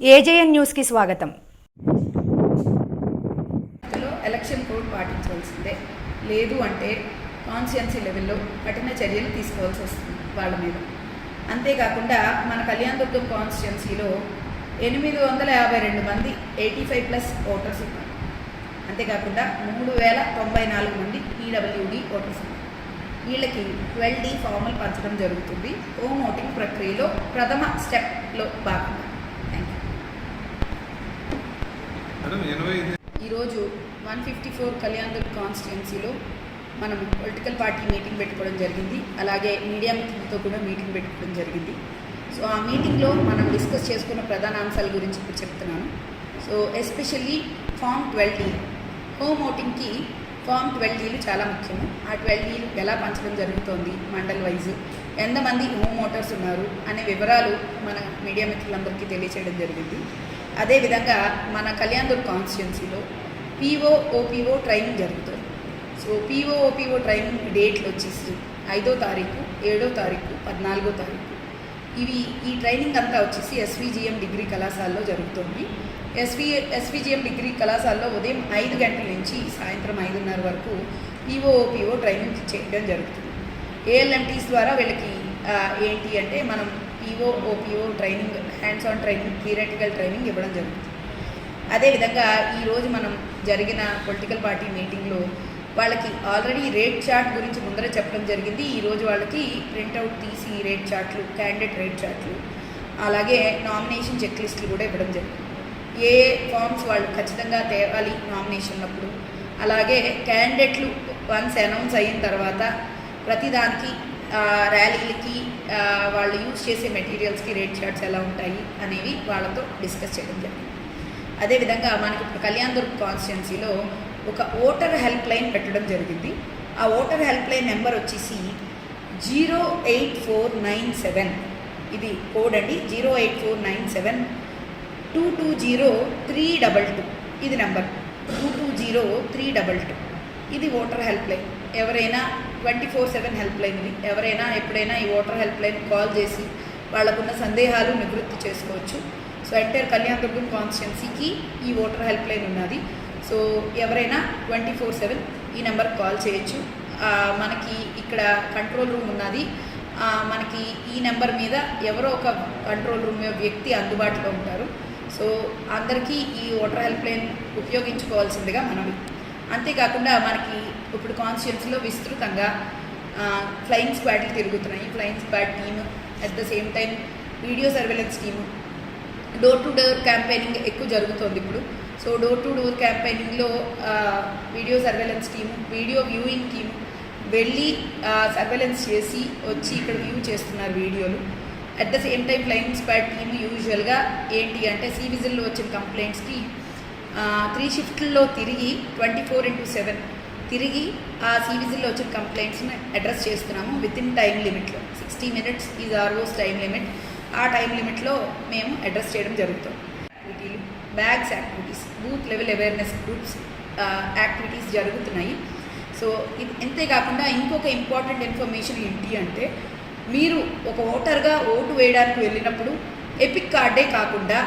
AJN న్యూస్కి స్వాగతం. లో ఎలక్షన్ కోడ్ పాటించవలసిందే. లేదు అంటే కాన్స్టిట్యున్సీ లెవెల్లో కఠిన చర్యలు తీసుకోవాల్సి వస్తుంది వాళ్ళ మీద. అంతేకాకుండా మన కళ్యాణదుర్గం కాన్స్టిట్యున్సీలో ఎనిమిది వందల యాభై రెండు మంది ఎయిటీ ఫైవ్ ప్లస్ ఓటర్స్ ఉన్నారు. అంతేకాకుండా మూడు వేల తొంభై నాలుగు మంది ఈడబ్ల్యూడి ఓటర్స్ ఉన్నారు. వీళ్ళకి ట్వెల్వ్ డి ఫార్మల్ పంచడం జరుగుతుంది. హోమ్ ఓటింగ్ ప్రక్రియలో ప్రథమ స్టెప్లో భాగంగా థ్యాంక్ యూ మేడం ఎనభై ఈరోజు వన్ ఫిఫ్టీ ఫోర్ కళ్యాణ్ కాన్స్టిట్యున్సీలో మనం పొలిటికల్ పార్టీ మీటింగ్ పెట్టుకోవడం జరిగింది. అలాగే మీడియా మిత్రులతో కూడా మీటింగ్ పెట్టుకోవడం జరిగింది. సో ఆ మీటింగ్లో మనం డిస్కస్ చేసుకున్న ప్రధాన అంశాల గురించి ఇప్పుడు చెప్తున్నాను. So especially form twelve home ఓటింగ్కి form twelve డీలు చాలా ముఖ్యము. ఆ ట్వెల్వ్ డీలు ఎలా పంచడం జరుగుతోంది మండల్ వైజ్? ఎంతమంది హోమ్ ఓటర్స్ ఉన్నారు అనే వివరాలు మన మీడియా మిత్రులందరికీ తెలియచేయడం జరిగింది. అదేవిధంగా మన కళ్యాణదుర్గ్ కాన్స్టిట్యున్సీలో పీఓ ఓపీఓ ట్రైనింగ్ జరుగుతుంది. సో పీఓ ఓపీఓ ట్రైనింగ్ డేట్లు వచ్చేసి ఐదో తారీఖు ఏడో తారీఖు పద్నాలుగో తారీఖు. ఇవి ఈ ట్రైనింగ్ అంతా వచ్చేసి ఎస్విజిఎం డిగ్రీ కళాశాలలో జరుగుతుంది. ఎస్వి ఎస్విజిఎం డిగ్రీ కళాశాలలో ఉదయం ఐదు గంటల నుంచి సాయంత్రం ఐదున్నర వరకు పిఓపిఓ ఓపీఓ ట్రైనింగ్ చేయడం జరుగుతుంది. ఏఎల్ఎంటీస్ ద్వారా వీళ్ళకి ఏంటి అంటే మనం PO OPO training hands on training theoretical training ఇవ్వడం జరుగుతుంది. అదేవిధంగా ఈరోజు మనం జరిగిన పొలిటికల్ పార్టీ మీటింగ్లో వాళ్ళకి ఆల్రెడీ రేట్ చార్ట్ గురించి ముందర చెప్పడం జరిగింది. ఈరోజు వాళ్ళకి ప్రింట్అవుట్ తీసి రేట్ చార్ట్లు క్యాండిడేట్ రేట్ చార్ట్లు అలాగే నామినేషన్ చెక్ లిస్టులు కూడా ఇవ్వడం జరిగింది. ఏ ఫామ్స్ వాళ్ళు ఖచ్చితంగా తేవాలి నామినేషన్ అప్పుడు అలాగే క్యాండిడేట్లు వన్స్ అనౌన్స్ అయిన తర్వాత ప్రతిదానికి ర్యాలీలకి వాళ్ళు యూజ్ చేసే మెటీరియల్స్కి రేట్ చార్ట్స్ ఎలా ఉంటాయి అనేవి వాళ్ళతో డిస్కస్ చేయడం జరిగింది. అదేవిధంగా మనకి ఇప్పుడు కళ్యాణదుర్గ్ కాన్స్టిట్యున్సీలో ఒక ఓటర్ హెల్ప్ లైన్ పెట్టడం జరిగింది. ఆ ఓటర్ హెల్ప్ లైన్ నెంబర్ వచ్చేసి zero eight four nine seven. ఇది కోడ్ అండి. Zero eight four nine seven two two zero three double two. ఇది number two two zero three double two. ఇది voter help line ఎవరైనా twenty four seven help line ఇది ఎవరైనా ఎప్పుడైనా ఈ voter help line call చేసి వాళ్ళకున్న సందేహాలు నివృత్తి చేసుకోవచ్చు. సో ఎంటైర్ కళ్యాణదుర్గం కాన్స్టిట్యున్సీకి ఈ ఓటర్ హెల్ప్ లైన్ ఉన్నది. సో ఎవరైనా ట్వంటీ ఫోర్ సెవెన్ ఈ నెంబర్కి కాల్ చేయొచ్చు. మనకి ఇక్కడ కంట్రోల్ రూమ్ ఉన్నది. మనకి ఈ నెంబర్ మీద ఎవరో ఒక కంట్రోల్ రూమ్ వ్యక్తి అందుబాటులో ఉంటారు. సో అందరికీ ఈ ఓటర్ హెల్ప్ లైన్ ఉపయోగించుకోవాల్సిందిగా మనవి. అంతేకాకుండా మనకి ఇప్పుడు కాన్స్టిట్యున్సీలో విస్తృతంగా ఫ్లయింగ్ స్క్వాడ్లు తిరుగుతున్నాయి. Flying squad team at the same time video surveillance team door to door campaigning ఎక్కువ జరుగుతోంది ఇప్పుడు. So door to door క్యాంపెయినింగ్లో video surveillance team video viewing team వెళ్ళి సర్వేలెన్స్ చేసి వచ్చి ఇక్కడ వ్యూ చేస్తున్నారు వీడియోలు at the same time flying squad team యూజువల్గా ఏంటి అంటే సీ విజిల్లో వచ్చిన కంప్లైంట్స్కి త్రీ షిఫ్ట్లో తిరిగి ట్వంటీ ఫోర్ ఇంటూ సెవెన్ తిరిగి ఆ సి విజిల్లో వచ్చిన కంప్లైంట్స్ని అడ్రస్ చేస్తున్నాము within time లిమిట్లో sixty minutes is almost time limit ఆ టైం లిమిట్లో మేము అడ్రస్ చేయడం జరుగుతుంది. Bags activities booth level awareness groups activities జరుగుతున్నాయి. సో ఇది అంతేకాకుండా ఇంకొక ఇంపార్టెంట్ ఇన్ఫర్మేషన్ ఏంటి అంటే మీరు ఒక ఓటర్గా ఓటు వేయడానికి వెళ్ళినప్పుడు ఎపిక్ కార్డే కాకుండా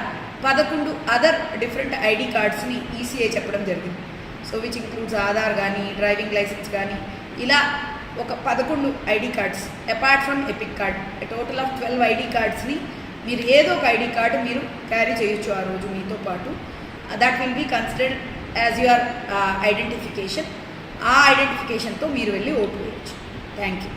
పదకొండు అదర్ డిఫరెంట్ ఐడి కార్డ్స్ని ఈసీఐ చెప్పడం జరిగింది. సో విచ్ ఇంక్లూడ్స్ ఆధార్ కానీ డ్రైవింగ్ లైసెన్స్ కానీ ఇలా ఒక పదకొండు ID cards apart from EPIC card total of twelve ID కార్డ్స్ని మీరు ఏదో ఒక ఐడి కార్డు మీరు క్యారీ చేయొచ్చు ఆ రోజు మీతో పాటు. That will be considered as your identification ఆ ఐడెంటిఫికేషన్తో మీరు వెళ్ళి ఓటు వేయచ్చు. Thank you